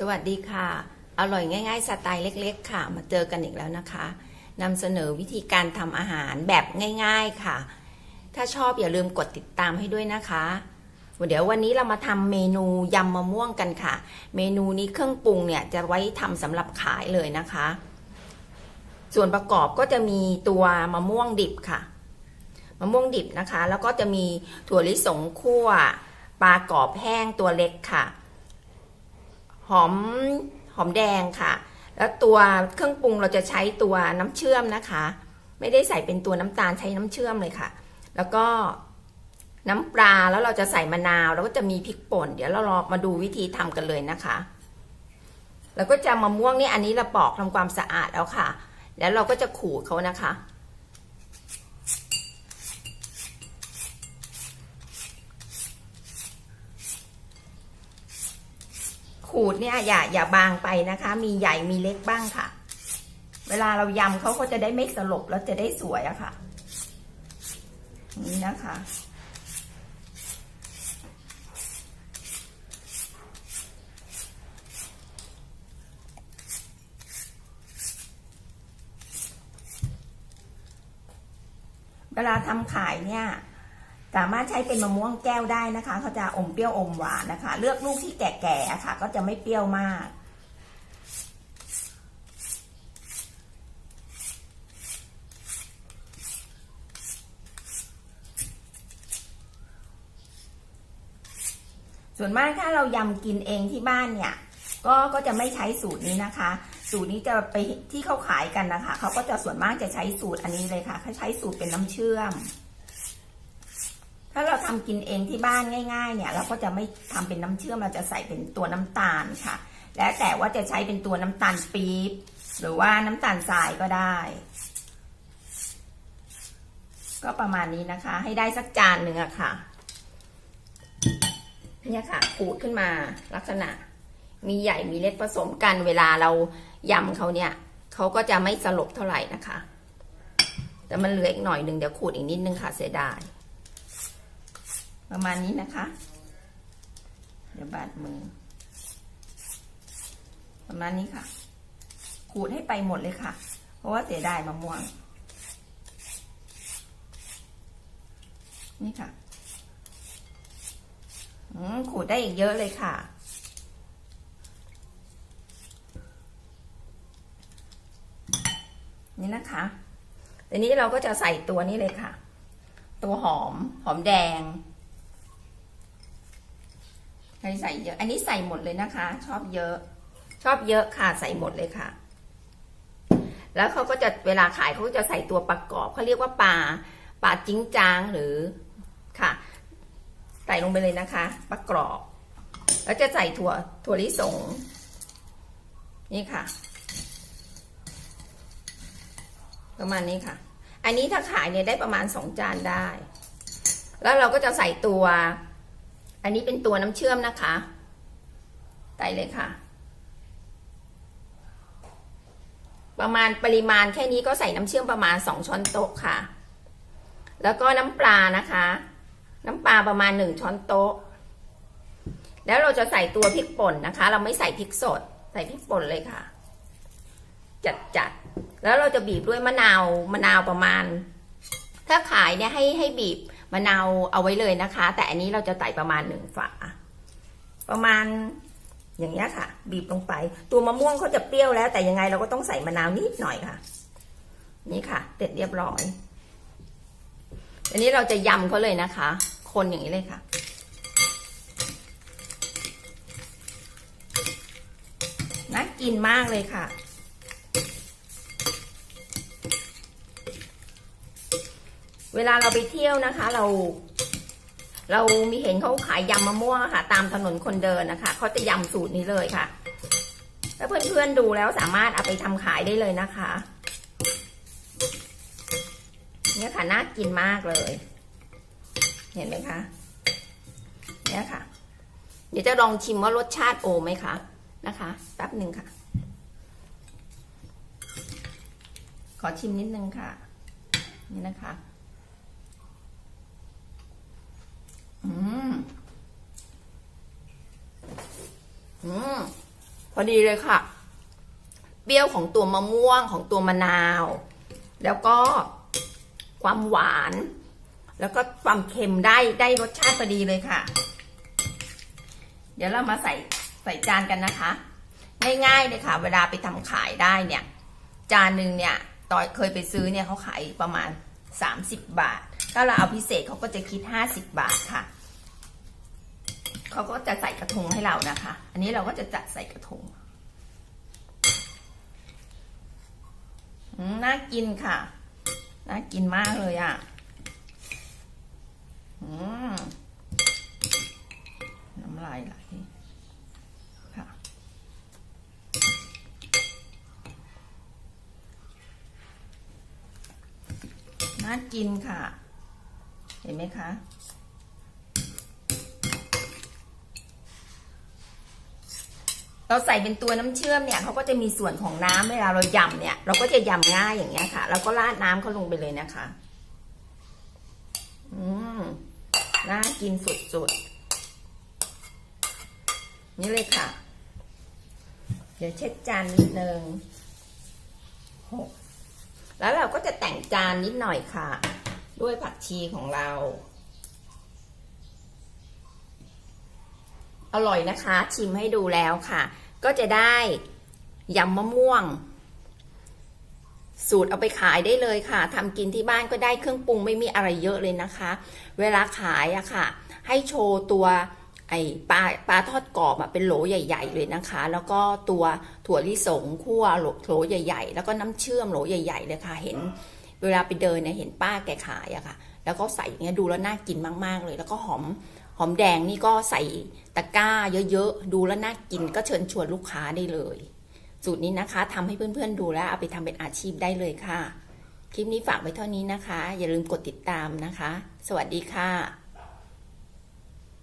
สวัสดีค่ะ อร่อยง่าย ๆ สไตล์เล็ก ๆ ค่ะ มาเจอกันอีกแล้วนะคะนำเสนอวิธีการทำอาหารแบบง่าย ๆค่ะ ถ้าชอบอย่าลืมกดติดตามให้ด้วยนะคะ เดี๋ยววันนี้เรามาทำเมนูยำมะม่วงกันค่ะ เมนูนี้เครื่องปรุงเนี่ยจะไว้ทำสำหรับขายเลยนะคะ ส่วนประกอบก็จะมีตัวมะม่วงดิบค่ะ มะม่วงดิบนะคะ แล้วก็จะมีถั่วลิสงคั่วปลากรอบแห้งตัวเล็กค่ะ หอมหอมแดงค่ะ แล้วตัวเครื่องปรุงเราจะใช้ตัวน้ำเชื่อมนะคะ ไม่ได้ใส่เป็นตัวน้ำตาลใช้น้ำเชื่อมเลยค่ะ แล้วก็น้ำปลาแล้วเราจะใส่มะนาวแล้วก็จะมีพริกป่น เดี๋ยวเราลองมาดูวิธีทำกันเลยนะคะ แล้วก็จะมะม่วงนี่อันนี้เราปอกทำความสะอาดแล้วค่ะ แล้วเราก็จะขูดเขานะคะ ขูดเนี่ยอย่าอย่าบางไปนะคะ มีใหญ่มีเล็กบ้างค่ะ เวลาเรายำเขาก็จะได้ไม่สลบแล้วจะได้สวยอะค่ะ นี่นะคะ เวลาทำขายเนี่ย สามารถใช้เป็นมะม่วงแก้วได้นะคะเขาจะอมเปรี้ยวอมหวานนะคะ เลือกลูกที่แก่ๆะค่ะ ก็จะไม่เปรี้ยวมาก ส่วนมากถ้าเรายำกินเองที่บ้านเนี่ย ก็ก็จะไม่ใช้สูตรนี้นะคะ สูตรนี้จะไปที่เขาขายกันนะคะเขาก็จะส่วนมากจะใช้สูตรอันนี้เลยค่ะเขาใช้สูตรเป็นน้ำเชื่อม ถ้าเราทำกินเองที่บ้านง่าย ๆ เนี่ย เราก็จะไม่ทำเป็นน้ำเชื่อมเราจะใส่เป็นตัวน้ำตาลค่ะ แล้วแต่ว่าจะใช้เป็นตัวน้ำตาลปี๊บหรือว่าน้ำตาลทรายก็ได้ ก็ประมาณนี้นะคะ ให้ได้สักจานหนึ่งอะค่ะเนี่ยค่ะขูดขึ้นมาลักษณะ มีใหญ่มีเล็กผสมกันเวลาเรายำเขาเนี่ยเขาก็จะไม่สลบเท่าไหร่นะคะ แต่มันเหลืออีกหน่อยหนึ่งเดี๋ยวขูดอีกนิดนึงค่ะเสียดาย ประมาณนี้นะคะ เดี๋ยวบาดมือ ประมาณนี้ค่ะ ขูดให้ไปหมดเลยค่ะ เพราะว่าเสียดายมะม่วง นี่ค่ะขูดได้อีกเยอะเลยค่ะ นี่นะคะทีนี้เราก็จะใส่ตัวนี้เลยค่ะ ตัวหอม หอมแดง รใส่เยอะ อันนี้ใส่หมดเลยนะคะ ชอบเยอะ ชอบเยอะค่ะใส่หมดเลยค่ะ แล้วเขาก็จะเวลาขายเขาก็จะใส่ตัวประกอบเขาเรียกว่าปลาปลาจิ้งจางหรือค่ะ ใส่ลงไปเลยนะคะ ประกอบ แล้วจะใส่ถั่วถั่วลิสง นี่ค่ะ ประมาณนี้ค่ะ อันนี้ถ้าขายเนี่ยได้ประมาณสองจานได้ แล้วเราก็จะใส่ตัว อันนี้เป็นตัวน้ำเชื่อมนะคะใส่เลยค่ะ ประมาณปริมาณแค่นี้ก็ใส่น้ำเชื่อมประมาณสองช้อนโต๊ะค่ะ แล้วก็น้ำปลานะคะ น้ำปลาประมาณหนึ่งช้อนโต๊ะ แล้วเราจะใส่ตัวพริกป่นนะคะ เราไม่ใส่พริกสด ใส่พริกป่นเลยค่ะ จัดจัดๆแล้วเราจะบีบด้วยมะนาวมะนาวประมาณ ถ้าขายเนี่ยให้ให้บีบ มะนาวเอาไว้เลยนะคะ แต่อันนี้เราจะใส่ประมาณหนึ่งฝา ประมาณอย่างเงี้ค่ะ บีบลงไป ตัวมะม่วงเขาจะเปรี้ยวแล้ว แต่ยังไงเราก็ต้องใส่มะนาวนิดหน่อยค่ะ นี่ค่ะเสร็จเรียบร้อย อันนี้เราจะยำเขาเลยนะคะ คนอย่างนี้เลยค่ะน่ากินมากเลยค่ะ เวลาเราไปเที่ยวนะคะ เรา เรามีเห็นเขาขายยำมะม่วงค่ะ ตามถนนคนเดินนะคะเขาจะยำสูตรนี้เลยค่ะแล้วเพื่อนๆดูแล้วสามารถเอาไปทำขายได้เลยนะคะ เนี่ยค่ะน่ากินมากเลย เห็นไหมคะ เนี่ยค่ะ เดี๋ยวจะลองชิมว่ารสชาติโอไหมคะนะคะแป๊บหนึ่งค่ะ ขอชิมนิดนึงค่ะ นี่นะคะ อืม อืม พอดีเลยค่ะ เปรี้ยวของตัวมะม่วงของตัวมะนาว แล้วก็ความหวาน แล้วก็ความเค็มได้ได้รสชาติพอดีเลยค่ะ เดี๋ยวเรามาใส่ใส่จานกันนะคะ ง่ายๆเลยค่ะ เวลาไปทำขายได้เนี่ย จานหนึ่งเนี่ยตอยเคยไปซื้อเนี่ยเขาขายประมาณ 30 บาท ถ้าเราเอาพิเศษเขาก็จะคิด 50 บาทค่ะ เขาก็จะใส่กระทงให้เรานะคะ อันนี้เราก็จะจัดใส่กระทงน่ากินค่ะ น่ากินมากเลยอะน้ำลายไหลค่ะ น่ากินค่ะ เห็นไหมคะ เราใส่เป็นตัวน้ำเชื่อมเนี่ยเขาก็จะมีส่วนของน้ำเวลาเรายำเนี่ย เราก็จะยำง่ายอย่างเงี้ยค่ะ แล้วก็ราดน้ำเขาลงไปเลยนะคะ อืมน่ากินสุดๆ นี่เลยค่ะ เดี๋ยวเช็ดจานนิดนึงหกแล้วเราก็จะแต่งจานนิดหน่อยค่ะ ด้วยผักชีของเรา อร่อยนะคะ ชิมให้ดูแล้วค่ะ ก็จะได้ยำมะม่วง สูตรเอาไปขายได้เลยค่ะทำกินที่บ้านก็ได้เครื่องปรุงไม่มีอะไรเยอะเลยนะคะ เวลาขายอะค่ะ ให้โชว์ตัวไอปลาปลาทอดกรอบอะเป็นโหลใหญ่ ๆ เลยนะคะ แล้วก็ตัวถั่วลิสงคั่วโหลโหลใหญ่ ๆ แล้วก็น้ำเชื่อมโหลใหญ่ ๆ เลยค่ะ เห็น เวลาไปเดินเนี่ยเห็นป้าแกขายอะค่ะ แล้วก็ใส่เงี้ยดูแล้วน่ากินมาก ๆ เลย แล้วก็หอม หอมแดงนี่ก็ใส่ตะกร้าเยอะๆ ดูแล้วน่ากินก็เชิญชวนลูกค้าได้เลย สูตรนี้นะคะทำให้เพื่อนๆดูแล้วเอาไปทำเป็นอาชีพได้เลยค่ะ คลิปนี้ฝากไว้เท่านี้นะคะ อย่าลืมกดติดตามนะคะ สวัสดีค่ะ